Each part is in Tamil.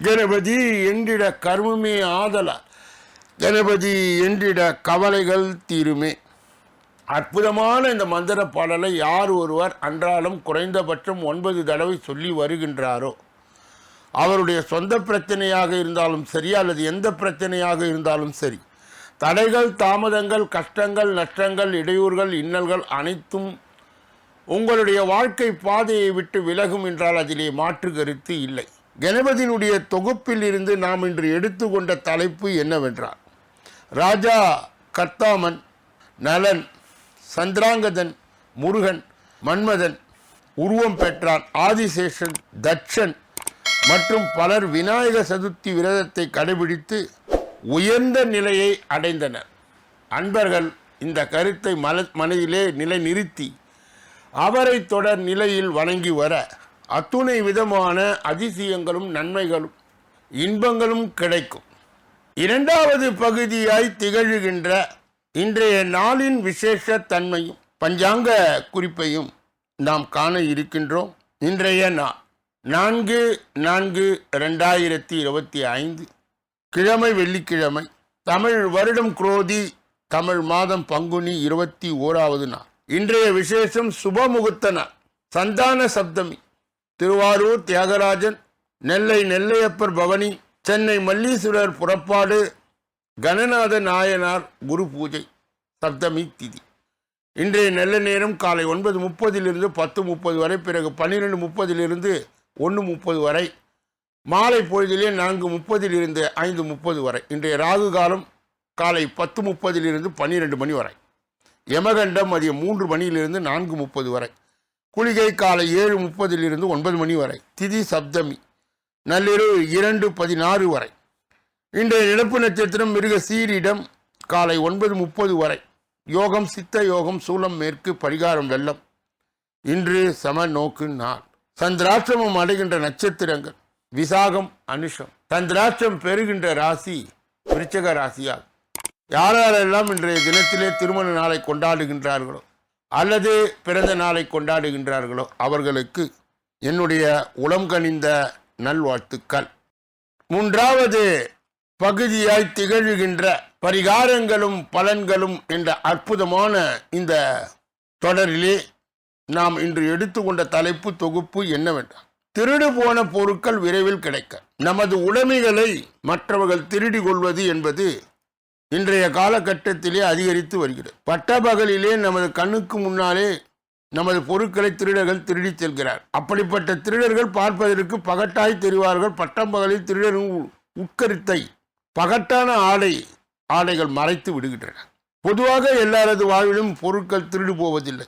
கணபதி என்றிட கர்மமே ஆதலார் கணபதி என்றிட கவலைகள் தீருமே. அற்புதமான இந்த மந்திர பாடலை யார் ஒருவர் அன்றாலும் குறைந்தபட்சம் ஒன்பது தடவை சொல்லி வருகின்றாரோ? அவருடைய சொந்த பிரச்சனையாக இருந்தாலும் சரி அல்லது எந்த பிரச்சனையாக இருந்தாலும் சரி தடைகள் தாமதங்கள் கஷ்டங்கள் நஷ்டங்கள் இடையூறுகள் இன்னல்கள் அனைத்தும் உங்களுடைய வாழ்க்கை பாதையை விட்டு விலகும் என்றால் அதிலே மாற்று கருத்து இல்லை. கணபதியினுடைய தொகுப்பில் இருந்து நாம் இன்று எடுத்துக்கொண்ட தலைப்பு என்னவென்றால் ராஜா கர்த்தாமன் நலன் சந்திராங்கதன் முருகன் மன்மதன் உருவம் பெற்றான் ஆதிசேஷன் தட்சன் மற்றும் பலர் விநாயக சதுர்த்தி விரதத்தை கடைபிடித்து உயர்ந்த நிலையை அடைந்தனர். அன்பர்கள் இந்த கருத்தை மல மனதிலே நிலைநிறுத்தி அவரை தொடர் நிலையில் வணங்கி வர அத்துணை விதமான அதிசயங்களும் நன்மைகளும் இன்பங்களும் கிடைக்கும். இரண்டாவது பகுதியாய் திகழ்கின்ற இன்றைய நாளின் விசேஷ தன்மையும் பஞ்சாங்க குறிப்பையும் நாம் காண இருக்கின்றோம். இன்றைய நாள் நான்கு நான்கு ரெண்டாயிரத்தி இருபத்தி ஐந்து கிழமை வெள்ளிக்கிழமை தமிழ் வருடம் குரோதி தமிழ் மாதம் பங்குனி இருபத்தி ஓராவது நாள். இன்றைய விசேஷம் சுபமுகூர்த்த நாள் சந்தான சப்தமி திருவாரூர் தியாகராஜன் நெல்லை நெல்லையப்பர் பவனி சென்னை மல்லீஸ்வரர் புறப்பாடு கணநாத நாயனார் குரு பூஜை சப்தமி திதி. இன்றைய நல்ல நேரம் காலை ஒன்பது முப்பதிலிருந்து பத்து முப்பது வரை பிறகு பன்னிரெண்டு முப்பதிலிருந்து ஒன்று முப்பது வரை மாலை பொழுதிலே நான்கு முப்பதிலிருந்து ஐந்து முப்பது வரை இன்றைய ராகு காலம் காலை பத்து முப்பதிலிருந்து பன்னிரெண்டு மணி வரை யமகண்டம் மதியம் மூன்று மணியிலிருந்து நான்கு முப்பது வரை குளிகை காலை ஏழு முப்பதிலிருந்து ஒன்பது மணி வரை. திதி சப்தமி. நள்ளிரவு இரண்டு பதினாறு வரை. இன்றைய நிலப்பு நட்சத்திரம் மிருக சீரிடம் காலை ஒன்பது முப்பது வரை. யோகம் சித்த யோகம் சூலம் மேற்கு பரிகாரம் வெள்ளம். இன்று சம நோக்கு நாள். சந்திராஷ்டிரமம் அடைகின்ற நட்சத்திரங்கள். விசாகம் அனுஷம். சந்திராஷ்டிரம் பெறுகின்ற ராசி விருச்சக ராசியாகும் யாரெல்லாம் இன்றைய தினத்திலே திருமண நாளை கொண்டாடுகின்றார்களோ அல்லது பிறந்த நாளை கொண்டாடுகின்றார்களோ அவர்களுக்கு என்னுடைய உளம் கனிந்த நல்வாழ்த்துக்கள். மூன்றாவது பகுதியாய் திகழ்கின்ற பரிகாரங்களும் பலன்களும் என்ற அற்புதமான இந்த தொடரிலே நாம் இன்று எடுத்துக்கொண்ட தலைப்பு தொகுப்பு என்னவென்றால் திருடு போன பொருட்கள் விரைவில் கிடைக்க. நமது உடைமைகளை மற்றவர்கள் திருடி கொள்வது என்பது இன்றைய காலகட்டத்திலே அதிகரித்து வருகிறது. பட்டபகலிலே நமது கண்ணுக்கு முன்னாலே நமது பொருட்களை திருடர்கள் திருடி செல்கிறார். அப்படிப்பட்ட திருடர்கள் பார்ப்பதற்கு பகட்டாய் தெரிவார்கள். பட்டம்பகலில் திருடரும் உட்கருத்தை பகட்டான ஆடை ஆடைகள் மறைத்து விடுகின்றன பொதுவாக எல்லாரது வாழ்விலும் பொருட்கள் திருடு போவதில்லை.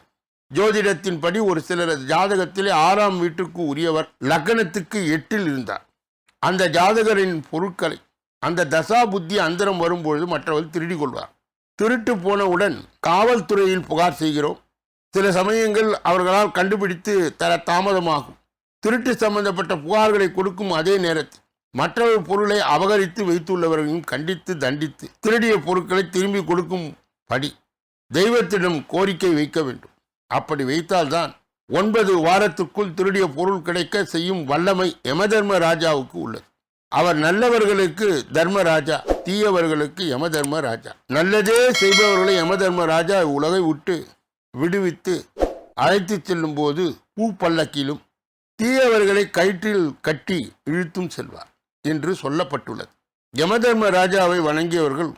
ஜோதிடத்தின்படி ஒரு சிலரது ஜாதகத்திலே ஆறாம் வீட்டுக்கு உரியவர் லக்னத்துக்கு எட்டில் இருந்தார். அந்த ஜாதகரின் பொருட்களை அந்த தசா புத்தி அந்தரம் வரும்பொழுது மற்றவர்கள் திருடி கொள்வார். திருட்டு போனவுடன் காவல்துறையில் புகார் செய்கிறோம். சில சமயங்கள் அவர்களால் கண்டுபிடித்து தர தாமதமாகும். திருட்டு சம்பந்தப்பட்ட புகார்களை கொடுக்கும் அதே நேரத்தில் மற்றவர் பொருளை அபகரித்து வைத்துள்ளவர்களையும் கண்டித்து தண்டித்து திருடிய பொருட்களை திரும்பி கொடுக்கும் படி தெய்வத்திடம் கோரிக்கை வைக்க வேண்டும். அப்படி வைத்தால்தான் ஒன்பது வாரத்துக்குள் திருடிய பொருள் கிடைக்க செய்யும் வல்லமை யமதர்ம ராஜாவுக்கு உள்ளது. அவர் நல்லவர்களுக்கு தர்மராஜா தீயவர்களுக்கு யமதர்ம ராஜா நல்லதே செய்பவர்களை யமதர்ம ராஜா உலகை விட்டு விடுவித்து அழைத்து செல்லும் போது பூ பல்லக்கிலும் தீயவர்களை கயிற்றில் கட்டி இழுத்தும் செல்வார் என்று சொல்லப்பட்டுள்ளது. யமதர்ம ராஜாவை வணங்கியவர்கள்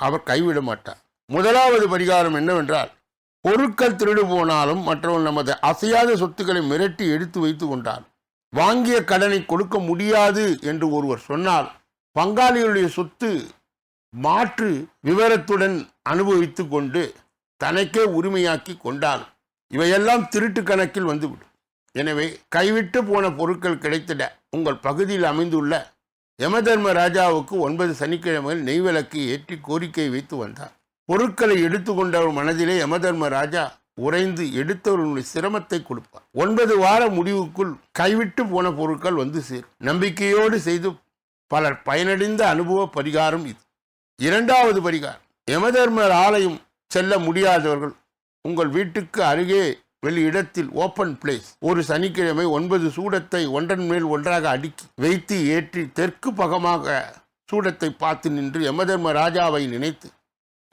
அவர் கைவிட மாட்டார். முதலாவது பரிகாரம் என்னவென்றால் பொருட்கள் திருடு போனாலும் மற்றவர்கள் நமது அசையாத சொத்துக்களை மிரட்டி எடுத்து வைத்து கொண்டார் வாங்கிய கடனை கொடுக்க முடியாது என்று ஒருவர் சொன்னால் பங்காளிகளுடைய சொத்து மாற்று விவரத்துடன் அனுபவித்து கொண்டு தனக்கே உரிமையாக்கி கொண்டால் இவையெல்லாம் திருட்டு கணக்கில் வந்துவிடும். எனவே கைவிட்டு போன பொருட்கள் கிடைத்திட உங்கள் பகுதியில் அமைந்துள்ள யமதர்ம ராஜாவுக்கு ஒன்பது சனிக்கிழமையில் நெய்விளக்கு ஏற்றி கோரிக்கை வைத்து வந்தார். பொருட்களை எடுத்துக்கொண்டவர் மனதிலே யமதர்ம ராஜா உறைந்து எடுத்தவர்களுடைய சிரமத்தை கொடுப்பார். ஒன்பது வார முடிவுக்குள் கைவிட்டு போன பொருட்கள் வந்து சேரும். நம்பிக்கையோடு செய்து பலர் பயனடைந்த அனுபவ பரிகாரம் இது. இரண்டாவது பரிகாரம் யமதர்மர் ஆலயம் செல்ல முடியாதவர்கள் உங்கள் வீட்டுக்கு அருகே வெளி இடத்தில் ஓப்பன் பிளேஸ் ஒரு சனிக்கிழமை ஒன்பது சூடத்தை ஒன்றன் மேல் ஒன்றாக அடுக்கி வைத்து ஏற்றி தெற்கு பக்கமாக சூடத்தை பார்த்து நின்று யமதர்ம ராஜாவை நினைத்து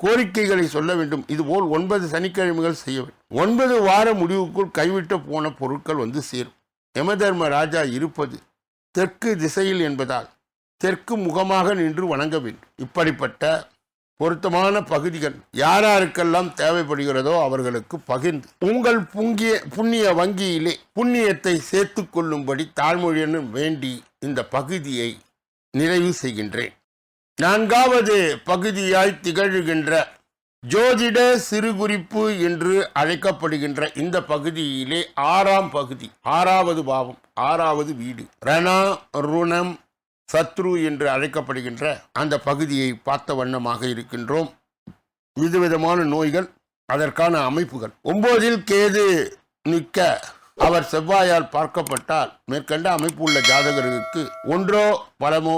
கோரிக்கைகளை சொல்ல வேண்டும். இதுபோல் ஒன்பது சனிக்கிழமைகள் செய்ய வேண்டும். ஒன்பது வார முடிவுக்குள் கைவிட்டு போன பொருட்கள் வந்து சேரும். யமதர்ம ராஜா இருப்பது தெற்கு திசையில் என்பதால் தெற்கு முகமாக நின்று வணங்க வேண்டும். இப்படிப்பட்ட பொருத்தமான பகுதிகள் யாராருக்கெல்லாம் தேவைப்படுகிறதோ அவர்களுக்கு பகிர்ந்து உங்கள் புங்கிய புண்ணிய வங்கியிலே புண்ணியத்தை சேர்த்து கொள்ளும்படி தாழ்மொழியனும் வேண்டி இந்த பகுதியை நிறைவு செய்கின்றேன். நான்காவது பகுதியாய் திகழ்கின்ற ஜோதிட சிறுகுறிப்பு என்று அழைக்கப்படுகின்ற இந்த பகுதியிலே ஆறாம் பகுதி ஆறாவது பாவம் ஆறாவது வீடு ரணா ருணம் சத்ரு என்று அழைக்கப்படுகின்ற அந்த பகுதியை பார்த்த வண்ணமாக இருக்கின்றோம். விதவிதமான நோய்கள் அதற்கான அமைப்புகள். ஒன்பதில் கேது நிற்க அவர் செவ்வாயால் பார்க்கப்பட்டால் மேற்கண்ட அமைப்பு உள்ள ஜாதகர்களுக்கு ஒன்றோ பலமோ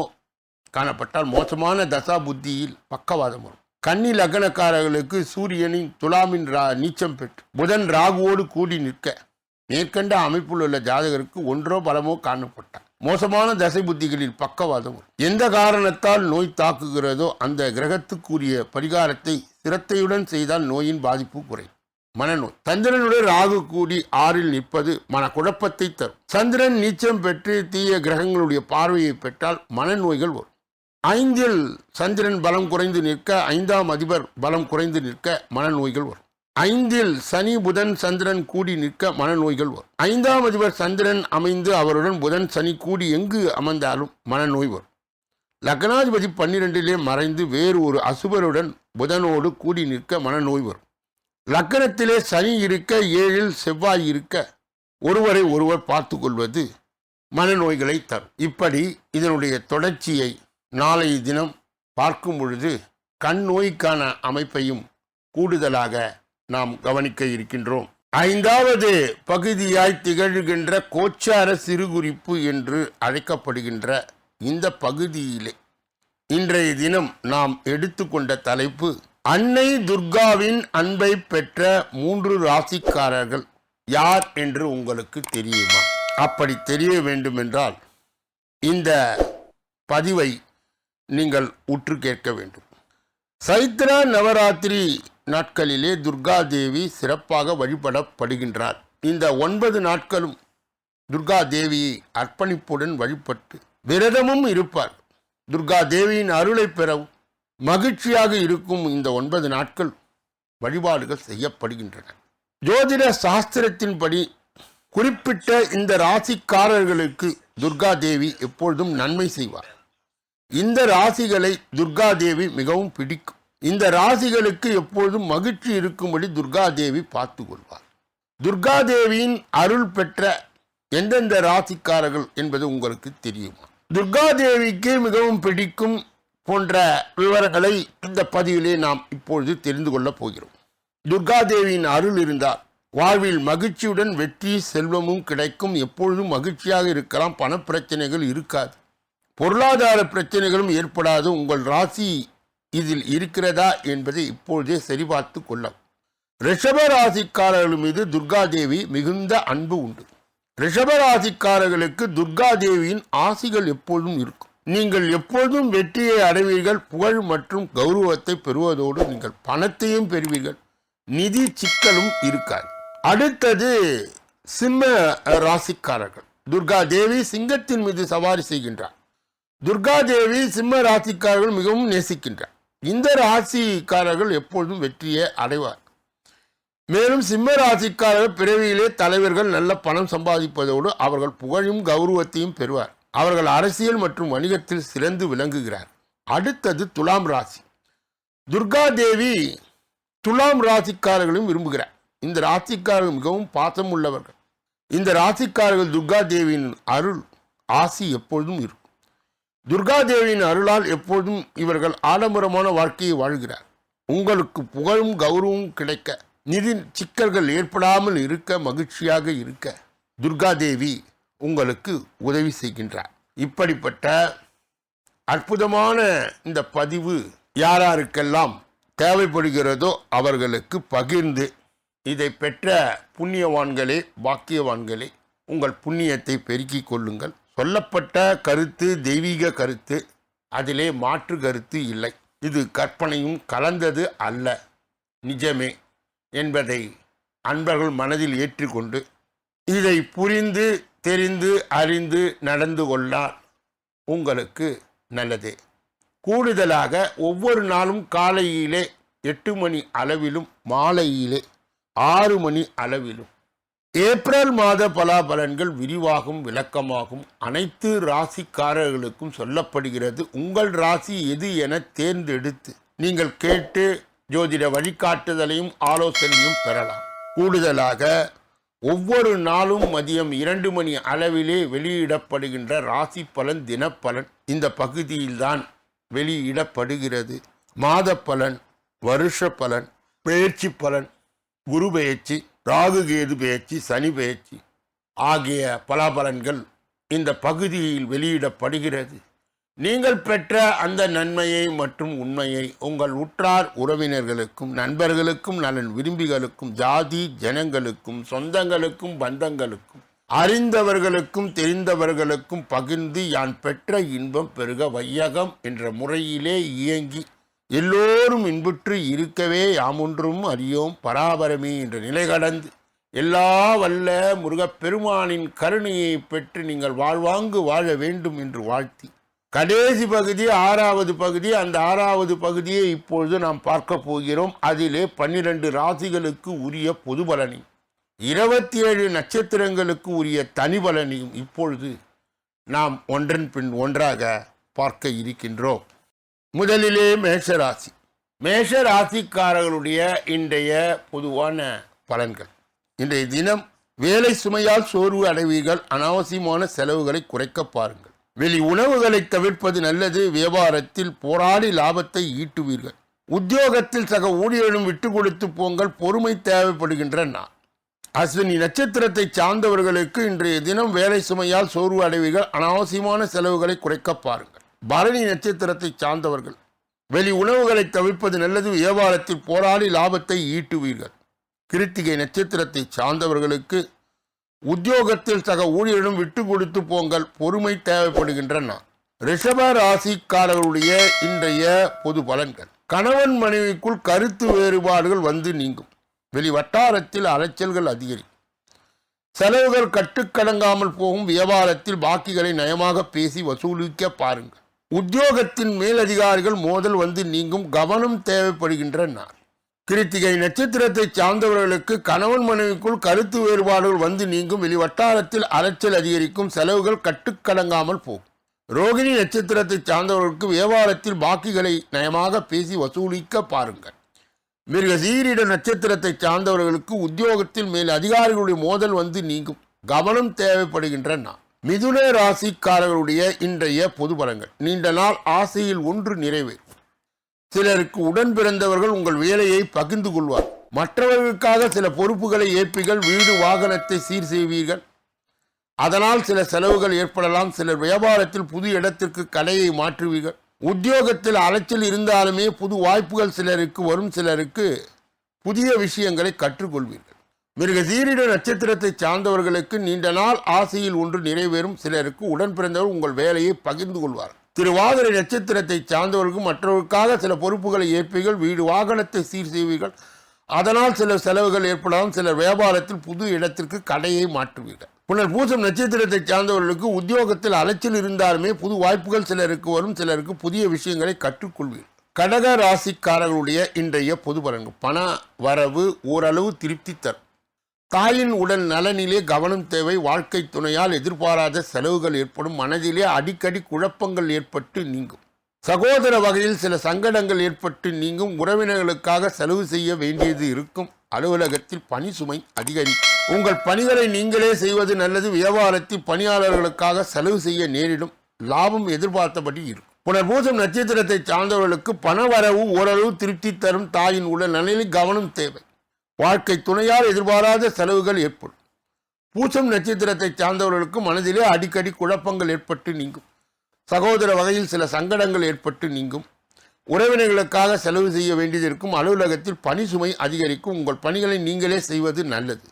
காணப்பட்டால் மோசமான தசா புத்தியில் பக்கவாதம் வரும். கன்னி லக்னக்காரர்களுக்கு சூரியனின் துலாமின் ரா நீச்சம் பெற்று புதன் ராகுவோடு கூடி நிற்க மேற்கண்ட அமைப்பில் உள்ள ஜாதகருக்கு ஒன்றோ பலமோ காணப்பட்டார் மோசமான தசை புத்திகளில் பக்கவாதம் வரும். எந்த காரணத்தால் நோய் தாக்குகிறதோ அந்த கிரகத்துக்குரிய பரிகாரத்தை சிரத்தையுடன் செய்தால் நோயின் பாதிப்பு குறையும். மனநோய். சந்திரனுடன் ராகு கூடி ஆறில் நிற்பது மனக்குழப்பத்தை தரும். சந்திரன் நீச்சம் பெற்று தீய கிரகங்களுடைய பார்வையை பெற்றால் மனநோய்கள் வரும். ஐந்தில் சந்திரன் பலம் குறைந்து நிற்க ஐந்தாம் அதிபர் பலம் குறைந்து நிற்க மனநோய்கள் வரும். ஐந்தில் சனி புதன் சந்திரன் கூடி நிற்க மனநோய்கள் வரும். ஐந்தாம் அதிபர் சந்திரன் அமைந்து அவருடன் புதன் சனி கூடி எங்கு அமர்ந்தாலும் மனநோய் வரும். லக்னாதிபதி பன்னிரெண்டிலே மறைந்து வேறு ஒரு அசுபருடன் புதனோடு கூடி நிற்க மனநோய் வரும். லக்கணத்திலே சனி இருக்க ஏழில் செவ்வாய் இருக்க ஒருவரை ஒருவர் பார்த்து கொள்வது மனநோய்களை தரும். இப்படி இதனுடைய தொடர்ச்சியை நாளைய தினம் பார்க்கும் பொழுது கண் நோய்க்கான அமைப்பையும் கூடுதலாக நாம் கவனிக்க இருக்கின்றோம். ஐந்தாவது பகுதியாய் திகழ்கின்ற கோச்சார சிறுகுறிப்பு என்று அழைக்கப்படுகின்ற இந்த பகுதியிலே இன்றைய தினம் நாம் எடுத்துக்கொண்ட தலைப்பு அன்னை துர்காவின் அன்பை பெற்ற மூன்று ராசிக்காரர்கள் யார் என்று உங்களுக்கு தெரியுமா? அப்படி தெரிய வேண்டுமென்றால் இந்த பதிவை நீங்கள் உற்று கேட்க வேண்டும். சைத்திர நவராத்திரி நாட்களிலே துர்கா தேவி சிறப்பாக வழிபடப்படுகின்றார். இந்த ஒன்பது நாட்களும் துர்கா தேவியை அர்ப்பணிப்புடன் வழிபட்டு விரதமும் இருப்பார். துர்கா தேவியின் அருளை பெறவும் மகிழ்ச்சியாக இருக்கும் இந்த ஒன்பது நாட்கள் வழிபாடுகள் செய்யப்படுகின்றன. ஜோதிட சாஸ்திரத்தின்படி குறிப்பிட்ட இந்த ராசிக்காரர்களுக்கு துர்கா தேவி எப்பொழுதும் நன்மை செய்வார். இந்த ராசிகளை துர்காதேவி மிகவும் பிடிக்கும். இந்த ராசிகளுக்கு எப்பொழுதும் மகிழ்ச்சி இருக்கும்படி துர்காதேவி பார்த்து கொள்வார் துர்காதேவியின் அருள் பெற்ற எந்தெந்த ராசிக்காரர்கள் என்பது உங்களுக்கு தெரியும்? துர்காதேவிக்கு மிகவும் பிடிக்கும் போன்ற விவரங்களை இந்த பதிவிலே நாம் இப்பொழுது தெரிந்து கொள்ளப் போகிறோம். துர்காதேவியின் அருள் இருந்தால் வாழ்வில் மகிழ்ச்சியுடன் வெற்றி செல்வமும் கிடைக்கும். எப்பொழுதும் மகிழ்ச்சியாக இருக்கலாம். பணப்பிரச்சனைகள் இருக்காது. பொருளாதார பிரச்சனைகளும் ஏற்படாது. உங்கள் ராசி இதில் இருக்கிறதா என்பதை இப்பொழுதே சரிபார்த்து கொள்ளும் ரிஷப ராசிக்காரர்கள் மீது துர்காதேவி மிகுந்த அன்பு உண்டு. ரிஷப ராசிக்காரர்களுக்கு துர்காதேவியின் ஆசிகள் எப்பொழுதும் இருக்கும். நீங்கள் எப்பொழுதும் வெற்றியை அடைவீர்கள். புகழ் மற்றும் கௌரவத்தை பெறுவதோடு நீங்கள் பணத்தையும் பெறுவீர்கள். நிதி சிக்கலும் இருக்காது. அடுத்தது சிம்ம ராசிக்காரர்கள். துர்கா தேவி சிங்கத்தின் மீது சவாரி செய்கின்றார். துர்காதேவி சிம்ம ராசிக்காரர்கள் மிகவும் நேசிக்கின்றார் இந்த ராசிக்காரர்கள் எப்பொழுதும் வெற்றியை அடைவார். மேலும் சிம்ம ராசிக்காரர்கள் பிறவியிலே தலைவர்கள் நல்ல பணம் சம்பாதிப்பதோடு அவர்கள் புகழும் கௌரவத்தையும் பெறுவார். அவர்கள் அரசியல் மற்றும் வணிகத்தில் சிறந்து விளங்குகிறார். அடுத்தது துலாம் ராசி. துர்காதேவி துலாம் ராசிக்காரர்களும் விரும்புகிறார். இந்த ராசிக்காரர்கள் மிகவும் பாசம் உள்ளவர்கள் இந்த ராசிக்காரர்கள் துர்காதேவியின் அருள் ஆசி எப்பொழுதும் இருக்கும். துர்காதேவியின் அருளால் எப்போதும் இவர்கள் ஆடம்பரமான வாழ்க்கையை வாழ்கிறார். உங்களுக்கு புகழும் கௌரவமும் கிடைக்க நிதி சிக்கல்கள் ஏற்படாமல் இருக்க மகிழ்ச்சியாக இருக்க துர்காதேவி உங்களுக்கு உதவி செய்கின்றார். இப்படிப்பட்ட அற்புதமான இந்த பதிவு யாராருக்கெல்லாம் தேவைப்படுகிறதோ அவர்களுக்கு பகிர்ந்து இதை பெற்ற புண்ணியவான்களே பாக்கியவான்களே உங்கள் புண்ணியத்தை பெருக்கிக் கொள்ளுங்கள். சொல்லப்பட்ட கருத்து தெய்வீக கருத்து அதிலே மாற்று கருத்து இல்லை. இது கற்பனையும் கலந்தது அல்ல. நிஜமே என்பதை அன்பர்கள் மனதில் ஏற்றுக்கொண்டு இதை புரிந்து தெரிந்து அறிந்து நடந்து கொள்ளால் உங்களுக்கு நல்லது. கூடுதலாக ஒவ்வொரு நாளும் காலையிலே எட்டு மணி அளவிலும் மாலையிலே ஆறு மணி அளவிலும் ஏப்ரல் மாத பலாபலன்கள் விரிவாகும் விளக்கமாகும். அனைத்து ராசிக்காரர்களுக்கும் சொல்லப்படுகிறது உங்கள் ராசி எது என தேர்ந்தெடுத்து நீங்கள் கேட்டு ஜோதிட வழிகாட்டுதலையும் ஆலோசனையும் பெறலாம். கூடுதலாக ஒவ்வொரு நாளும் மதியம் இரண்டு மணி அளவிலே வெளியிடப்படுகின்ற ராசி பலன் தினப்பலன் இந்த பகுதியில்தான் வெளியிடப்படுகிறது. மாத பலன் வருஷ பலன் பயிற்சி பலன் குரு பெயர்ச்சி ராகு கேது பெயர்ச்சி சனி பெயர்ச்சி ஆகிய பலாபலன்கள் இந்த பகுதியில் வெளியிடப்படுகிறது. நீங்கள் பெற்ற அந்த நன்மையை மற்றும் உண்மையை உங்கள் உற்றார் உறவினர்களுக்கும் நண்பர்களுக்கும் நலன் விரும்பிகளுக்கும் ஜாதி ஜனங்களுக்கும் சொந்தங்களுக்கும் பந்தங்களுக்கும் அறிந்தவர்களுக்கும் தெரிந்தவர்களுக்கும் பகிர்ந்து யான் பெற்ற இன்பம் பெருக வையகம் என்ற முறையிலே இயங்கி எல்லோரும் இன்புற்று இருக்கவே யாமொன்றும் அறியோம் பராபரமே என்ற நிலை கடந்து. எல்லா வல்ல முருகப்பெருமானின் கருணையை பெற்று நீங்கள் வாழ்வாங்கு வாழ வேண்டும் என்று வாழ்த்தி. கடைசி பகுதி ஆறாவது பகுதி அந்த ஆறாவது பகுதியை இப்பொழுது நாம் பார்க்க போகிறோம். அதிலே பன்னிரண்டு ராசிகளுக்கு உரிய பொது பலனை இருபத்தி ஏழு நட்சத்திரங்களுக்கு உரிய தனி பலனையும் இப்பொழுது நாம் ஒன்றன் பின் ஒன்றாக பார்க்க இருக்கின்றோம். முதலிலே மேஷராசி. மேஷ ராசிக்காரர்களுடைய இன்றைய பொதுவான பலன்கள். இன்றைய தினம் வேலை சுமையால் சோர்வு அடைவீர்கள். அனாவசியமான செலவுகளை குறைக்க பாருங்கள். வெளி உணவுகளை தவிர்ப்பது நல்லது. வியாபாரத்தில் போராடி லாபத்தை ஈட்டுவீர்கள். உத்தியோகத்தில் சக ஊழியர்களும் விட்டு கொடுத்து போங்கள். பொறுமை தேவைப்படுகின்ற நான் அஸ்வினி நட்சத்திரத்தை சார்ந்தவர்களுக்கு இன்றைய தினம் வேலை சுமையால் சோர்வு அடைவீர்கள். அனாவசியமான செலவுகளை குறைக்க பாருங்கள். பரணி நட்சத்திரத்தை சார்ந்தவர்கள். வெளி உணவுகளை தவிர்ப்பது நல்லது. வியாபாரத்தில் போராடி லாபத்தை ஈட்டுவீர்கள். கிருத்திகை நட்சத்திரத்தை சார்ந்தவர்களுக்கு உத்தியோகத்தில் சக ஊழியரிடம் விட்டு கொடுத்து போங்கள். பொறுமை தேவைப்படுகின்றன. ரிஷப ராசிக்காரர்களுடைய இன்றைய பொது பலன்கள். கணவன் மனைவிக்குள் கருத்து வேறுபாடுகள் வந்து நீங்கும். வெளி வட்டாரத்தில் அலைச்சல்கள் அதிகரிக்கும் செலவுகள் கட்டுக்கடங்காமல் போகும். வியாபாரத்தில் பாக்கிகளை நயமாக பேசி வசூலிக்க பாருங்கள். உத்தியோகத்தின் மேலதிகாரிகள் மோதல் வந்து நீங்கும் கவனம் தேவைப்படுகின்ற கிருத்திகை நட்சத்திரத்தை சார்ந்தவர்களுக்கு கணவன் மனைவிக்குள் கருத்து வேறுபாடுகள் வந்து நீங்கும். வெளி வட்டாரத்தில் அலைச்சல் அதிகரிக்கும். செலவுகள் கட்டுக்கடங்காமல் போகும். ரோகிணி நட்சத்திரத்தை சார்ந்தவர்களுக்கு வியாபாரத்தில் பாக்கிகளை நயமாக பேசி வசூலிக்க பாருங்கள். மிருக சீரிட நட்சத்திரத்தை சார்ந்தவர்களுக்கு உத்தியோகத்தில் மேல் அதிகாரிகளுடைய மோதல் வந்து நீங்கும். கவனம் தேவைப்படுகின்ற மிதுன ராசிக்காரர்களுடைய இன்றைய பொது பலங்கள் நீண்ட நாள் ஆசையில் ஒன்று நிறைவேறும். சிலருக்கு உடன் பிறந்தவர்கள் உங்கள் வேலையை பகிர்ந்து கொள்வார். மற்றவர்களுக்காக சில பொறுப்புகளை ஏற்பீர்கள் வீடு வாகனத்தை சீர் செய்வீர்கள். அதனால் சில செலவுகள் ஏற்படலாம். சிலர் வியாபாரத்தில் புது இடத்திற்கு கடையை மாற்றுவீர்கள். உத்தியோகத்தில் அலைச்சல் இருந்தாலுமே புது வாய்ப்புகள் சிலருக்கு வரும். சிலருக்கு புதிய விஷயங்களை கற்றுக்கொள்வீர்கள். மிருகசீரிட நட்சத்திரத்தை சார்ந்தவர்களுக்கு நீண்ட நாள் ஆசையில் ஒன்று நிறைவேறும். சிலருக்கு உடன் பிறந்தவர் உங்கள் வேலையை பகிர்ந்து கொள்வார். திருவாதிரை நட்சத்திரத்தை சார்ந்தவர்களுக்கு மற்றவர்களுக்காக சில பொறுப்புகளை ஏற்பீர்கள். வீடு வாகனத்தை சீர் செய்வீர்கள். அதனால் சில செலவுகள் ஏற்படலாம். சிலர் வியாபாரத்தில் புது இடத்திற்கு கடையை மாற்றுவீர்கள். புனர் பூசம் நட்சத்திரத்தை சார்ந்தவர்களுக்கு உத்தியோகத்தில் அலைச்சல் இருந்தாலுமே புது வாய்ப்புகள் சிலருக்கு வரும். சிலருக்கு புதிய விஷயங்களை கற்றுக்கொள்வீர்கள். கடக ராசிக்காரர்களுடைய இன்றைய பொது பலன்கள். பண வரவு ஓரளவு திருப்தி தரும். தாயின் உடல் நலனிலே கவனம் தேவை வாழ்க்கை துணையால் எதிர்பாராத செலவுகள் ஏற்படும் மனதிலே அடிக்கடி குழப்பங்கள் ஏற்பட்டு நீங்கும். சகோதர வகையில் சில சங்கடங்கள் ஏற்பட்டு நீங்கும் உறவினர்களுக்காக செலவு செய்ய வேண்டியது இருக்கும். அலுவலகத்தில் பணி சுமை அதிகரிக்கும். உங்கள் பணிகளை நீங்களே செய்வது நல்லது வியாபாரத்தில் பணியாளர்களுக்காக செலவு செய்ய நேரிடும். லாபம் எதிர்பார்த்தபடி இருக்கும். புனர்பூசம் நட்சத்திரத்தை சார்ந்தவர்களுக்கு பண வரவு ஓரளவு திருப்தி தரும். தாயின் உடல் நலனில் கவனம் தேவை. வாழ்க்கை துணையால் எதிர்பாராத செலவுகள் ஏற்படும். பூசம் நட்சத்திரத்தை சார்ந்தவர்களுக்கு மனதிலே அடிக்கடி குழப்பங்கள் ஏற்பட்டு நீங்கும். சகோதர வகையில் சில சங்கடங்கள் ஏற்பட்டு நீங்கும். உறவினர்களுக்காக செலவு செய்ய வேண்டியது இருக்கும். அலுவலகத்தில் பணி சுமை அதிகரிக்கும். உங்கள் பணிகளை நீங்களே செய்வது நல்லது.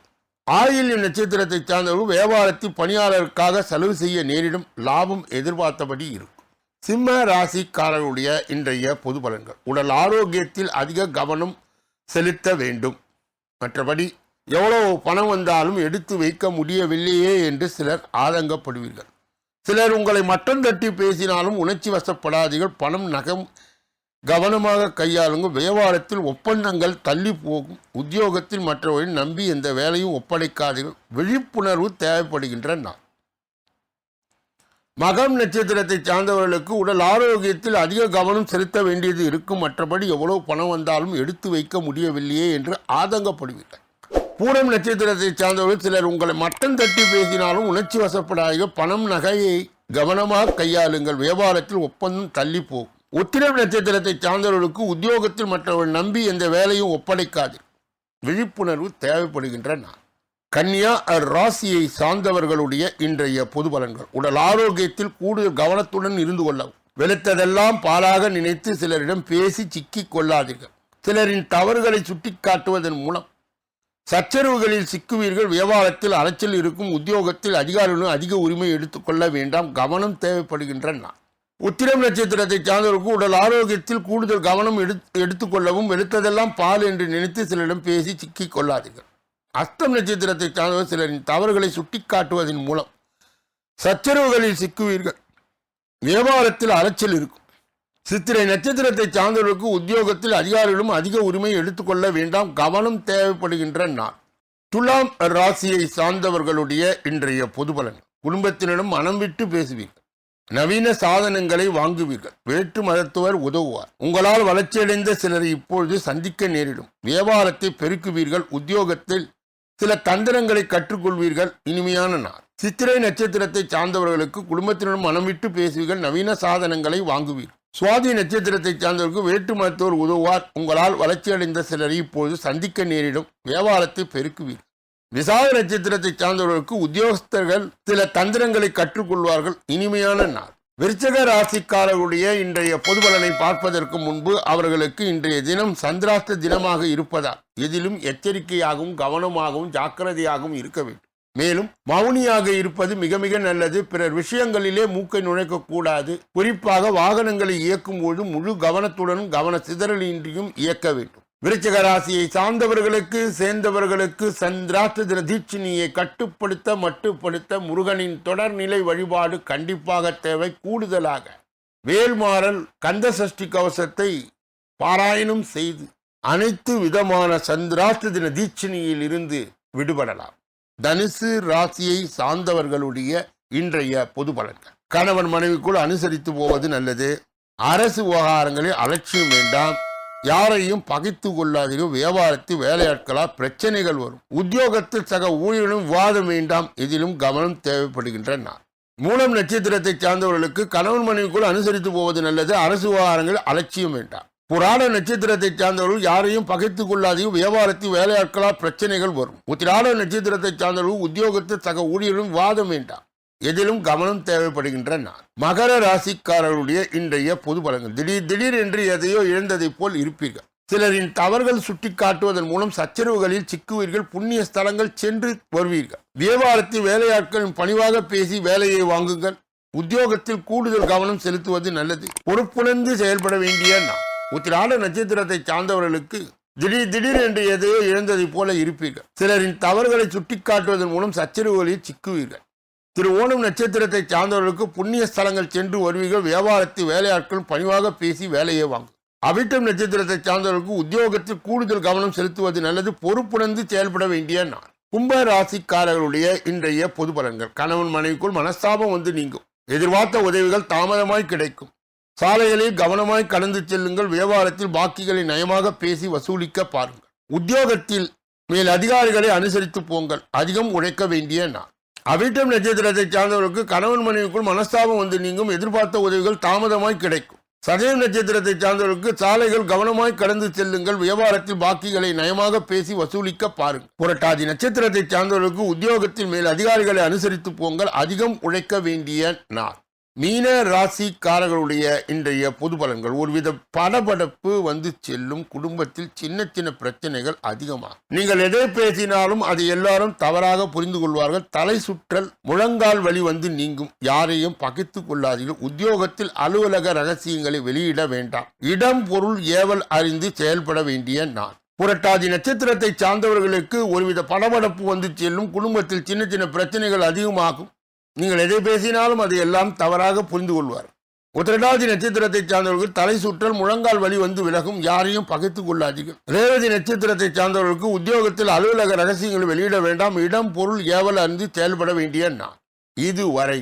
ஆயில்ய நட்சத்திரத்தை சார்ந்தவர்கள் வியாபாரத்தில் பணியாளருக்காக செலவு செய்ய நேரிடும் லாபம் எதிர்பார்த்தபடி இருக்கும். சிம்ம ராசிக்காரருடைய இன்றைய பொது பலன்கள். உடல் ஆரோக்கியத்தில் அதிக கவனம் செலுத்த வேண்டும். மற்றபடி எவ்வளவு பணம் வந்தாலும் எடுத்து வைக்க முடியவில்லையே என்று சிலர் ஆதங்கப்படுவீர்கள். சிலர் உங்களை மட்டம் தட்டி பேசினாலும் உணர்ச்சி வசப்படாதீர்கள். பணம் நகம் கவனமாக கையாளுங்க வியாபாரத்தில் ஒப்பந்தங்கள் தள்ளி போகும். உத்தியோகத்தில் மற்றவரை நம்பி எந்த வேலையும் ஒப்படைக்காதீர்கள். விழிப்புணர்வு தேவைப்படுகின்ற நான் மகம் நட்சத்திரத்தை சார்ந்தவர்களுக்கு உடல் ஆரோக்கியத்தில் அதிக கவனம் செலுத்த வேண்டியது இருக்கும். மற்றபடி எவ்வளவு பணம் வந்தாலும் எடுத்து வைக்க முடியவில்லையே என்று ஆதங்கப்படுவீர்கள். பூரம் நட்சத்திரத்தை சார்ந்தவர்கள் சிலர் உங்களை மட்டம் தட்டி பேசினாலும் உணர்ச்சி வசப்படாத பணம் நகையை கவனமாக கையாளுங்கள். வியாபாரத்தில் ஒப்பந்தம் தள்ளி போகும். உத்திரம் நட்சத்திரத்தை சார்ந்தவர்களுக்கு உத்தியோகத்தில் மற்றவர்கள் நம்பி எந்த வேலையும் ஒப்படைக்காது. விழிப்புணர்வு தேவைப்படுகின்ற நான் கன்னியா ராசியை சார்ந்தவர்களுடைய இன்றைய பொது பலன்கள். உடல் ஆரோக்கியத்தில் கூடுதல் கவனத்துடன் இருந்து கொள்ளவும். வெளுத்ததெல்லாம் பாலாக நினைத்து சிலரிடம் பேசி சிக்கிக் கொள்ளாதீர்கள். சிலரின் தவறுகளை சுட்டிக்காட்டுவதன் மூலம். சச்சரவுகளில் சிக்குவீர்கள் வியாபாரத்தில் அலைச்சல் இருக்கும் உத்தியோகத்தில் அதிகாரிகளும் அதிக உரிமை எடுத்துக்கொள்ள வேண்டாம் கவனம் தேவைப்படுகின்ற நான் உத்திரம் நட்சத்திரத்தை சார்ந்தவருக்கு உடல் ஆரோக்கியத்தில் கூடுதல் கவனம் எடுத்து எடுத்துக்கொள்ளவும் வெளுத்ததெல்லாம் பால் என்று நினைத்து சிலரிடம் பேசி சிக்கிக் கொள்ளாதீர்கள். அஸ்தம் நட்சத்திரத்தை சார்ந்தவர் சிலரின் தவறுகளை சுட்டிக்காட்டுவதன் மூலம் சச்சரவுகளில் சிக்குவீர்கள். வியாபாரத்தில் அலைச்சல் இருக்கும். சித்திரை நட்சத்திரத்தை சார்ந்தவர்களுக்கு உத்தியோகத்தில் அதிகாரிகளும் அதிக உரிமை எடுத்துக்கொள்ள வேண்டாம். கவனம் தேவைப்படுகின்ற நாள். துலாம் ராசியை சார்ந்தவர்களுடைய இன்றைய பொது பலன். மனம் விட்டு பேசுவீர்கள். நவீன சாதனங்களை வாங்குவீர்கள். வேற்று மதத்துவர் உதவுவார். உங்களால் வளர்ச்சியடைந்த சிலரை இப்பொழுது சந்திக்க நேரிடும். வியாபாரத்தை பெருக்குவீர்கள். உத்தியோகத்தில் சில தந்திரங்களை கற்றுக்கொள்வீர்கள் இனிமையான நாள். சித்திரை நட்சத்திரத்தை சார்ந்தவர்களுக்கு குடும்பத்தினரும் மனம் விட்டு பேசுவீர்கள் நவீன சாதனங்களை வாங்குவீர்கள் சுவாதி நட்சத்திரத்தை சார்ந்தவர்களுக்கு வேட்டு மருத்துவர் உதவுவார். உங்களால் வளர்ச்சியடைந்த சிலரை இப்போது சந்திக்க நேரிடும். வியாபாரத்தை பெருக்குவீர்கள் விசாக நட்சத்திரத்தை சார்ந்தவர்களுக்கு உத்தியோகஸ்தர்கள் சில தந்திரங்களை கற்றுக்கொள்வார்கள். இனிமையான நாள். விருச்சக ராசிக்காரர்களுடைய இன்றைய பொதுபலனை பார்ப்பதற்கு முன்பு அவர்களுக்கு இன்றைய தினம் சந்திராஷ்ட தினமாக இருப்பதால் எதிலும் எச்சரிக்கையாகவும் கவனமாகவும் ஜாக்கிரதையாகவும் இருக்க வேண்டும். மேலும் மௌனியாக இருப்பது மிக மிக நல்லது. பிறர் விஷயங்களிலே மூக்கை நுழைக்க கூடாது. குறிப்பாக வாகனங்களை இயக்கும் போது முழு கவனத்துடனும் கவன சிதறலின்றியும் இயக்க வேண்டும். விருச்சிக ராசியை சார்ந்தவர்களுக்கு சேர்ந்தவர்களுக்கு சந்திராஷ்ட தீட்சினியை கட்டுப்படுத்த மட்டுப்படுத்த முருகனின் தொடர்நிலை வழிபாடு கண்டிப்பாக தேவை கூடுதலாக. வேல்மாறல் கந்த சஷ்டி கவசத்தை பாராயணம் செய்து அனைத்து விதமான சந்திராஷ்ட தின தீட்சினியில் இருந்து விடுபடலாம். தனுசு ராசியை சார்ந்தவர்களுடைய இன்றைய பொது பலன்கள். கணவன் மனைவிக்குள் அனுசரித்து போவது நல்லது. அரசு விவகாரங்களில் அலட்சியம் வேண்டாம். யாரையும் பகைத்து கொள்ளாதீர்கள். வியாபாரத்தில் வேலையாட்களால் பிரச்சனைகள் வரும். உத்தியோகத்தில் சக ஊழியர்களும் விவாதம் வேண்டாம். இதிலும் கவனம் தேவைப்படுகின்ற நான் மூலம் நட்சத்திரத்தை சார்ந்தவர்களுக்கு கணவன் மனைவிக்குள் அனுசரித்து போவது நல்லது. அரசு விவகாரங்கள் அலட்சியம் வேண்டாம். புராண நட்சத்திரத்தை சார்ந்தவர்கள் யாரையும் பகைத்துக் கொள்ளாதையும் வியாபாரத்தில் வேலையாட்களால் பிரச்சனைகள் வரும். உத்திராட நட்சத்திரத்தை சார்ந்தவர்கள் உத்தியோகத்தில் சக ஊழியர்களும் வாதம் வேண்டாம். எதிலும் கவனம் தேவைப்படுகின்ற நாள். மகர ராசிக்காரர்களுடைய இன்றைய பொது பலங்கள் திடீர் திடீர் என்று எதையோ இழந்ததைப் போல் இருப்பீர்கள். சிலரின் தவறுகள் சுட்டி காட்டுவதன் மூலம் சச்சரவுகளில் சிக்குவீர்கள் புண்ணிய ஸ்தலங்கள் சென்று வருவீர்கள். வியாபாரத்தில் வேலையாட்களின் பணிவாக பேசி வேலையை வாங்குங்கள். உத்தியோகத்தில் கூடுதல் கவனம் செலுத்துவது நல்லது. பொறுப்புணர்ந்து செயல்பட வேண்டிய நாள். உத்திராட நட்சத்திரத்தை சார்ந்தவர்களுக்கு திடீர் திடீர் என்று எதையோ இழந்ததைப் போல இருப்பீர்கள். சிலரின் தவறுகளை சுட்டிக்காட்டுவதன் மூலம் சச்சரவுகளில் சிக்குவீர்கள். திரு ஓணம் நட்சத்திரத்தை சார்ந்தவர்களுக்கு புண்ணிய ஸ்தலங்கள் சென்று வருவீர்கள். வியாபாரத்தில் வேலையாட்கள் பணிவாக பேசி வேலையை வாங்கும். அவிட்டம் நட்சத்திரத்தை சார்ந்தவர்களுக்கு உத்தியோகத்தில் கூடுதல் கவனம் செலுத்துவது நல்லது. பொறுப்புணர்ந்து செயல்பட வேண்டிய நாள். கும்ப ராசிக்காரர்களுடைய இன்றைய பொது பலன்கள். கணவன் மனைவிக்குள் மனஸ்தாபம் வந்து நீங்கும். எதிர்பார்த்த உதவிகள் தாமதமாய் கிடைக்கும். சாலைகளில் கவனமாய் கடந்து செல்லுங்கள். வியாபாரத்தில் பாக்கிகளை நயமாக பேசி வசூலிக்க பாருங்கள். உத்தியோகத்தில் மேல் அதிகாரிகளை அனுசரித்து போங்கள். அதிகம் உழைக்க வேண்டிய நாள். அவிட்டம் நட்சத்திரத்தை சார்ந்தவர்களுக்கு கணவன் மனைவிக்குள் மனஸ்தாபம் வந்து நீங்கும் எதிர்பார்த்த உதவிகள் தாமதமாய் கிடைக்கும். சதயம் நட்சத்திரத்தை சார்ந்தவர்களுக்கு சாலைகள் கவனமாய் கடந்து செல்லுங்கள் வியாபாரத்தில் பாக்கிகளை நயமாக பேசி வசூலிக்க பாருங்கள். புரட்டாதி நட்சத்திரத்தை சார்ந்தவர்களுக்கு உத்தியோகத்தின் மேல் அதிகாரிகளை அனுசரித்து போங்கள் அதிகம் உழைக்க வேண்டிய நாள். மீன ராசிக்காரர்களுடைய இன்றைய பொது பலன்கள். ஒருவித படபடப்பு வந்து செல்லும் குடும்பத்தில் சின்ன சின்ன பிரச்சனைகள் அதிகமாகும். நீங்கள் எதை பேசினாலும் அதை எல்லாரும் தவறாக புரிந்து கொள்வார்கள். தலை சுற்றல் முழங்கால் வழி வந்து நீங்கும். யாரையும் பகைத்துக் கொள்ளாதீர்கள். உத்தியோகத்தில் அலுவலக ரகசியங்களை வெளியிட வேண்டாம். இடம் பொருள் ஏவல் அறிந்து செயல்பட வேண்டிய நான் புரட்டாதி நட்சத்திரத்தை சார்ந்தவர்களுக்கு ஒருவித படபடப்பு வந்து செல்லும். குடும்பத்தில் சின்ன சின்ன பிரச்சனைகள் அதிகமாகும். நீங்கள் எதை பேசினாலும் அதை எல்லாம் தவறாக புரிந்து கொள்வார். உத்திரடாதி நட்சத்திரத்தை சார்ந்தவர்கள் தலை சுற்றல் முழங்கால் வலி வந்து விலகும் யாரையும் பகைத்து கொள்ளாதீர்கள். ரேவதி நட்சத்திரத்தை சார்ந்தவர்களுக்கு உத்தியோகத்தில் அலுவலக ரகசியங்களை வெளியிட வேண்டாம் இடம் பொருள் ஏவல் அறிந்து செயல்பட வேண்டிய நான் இதுவரை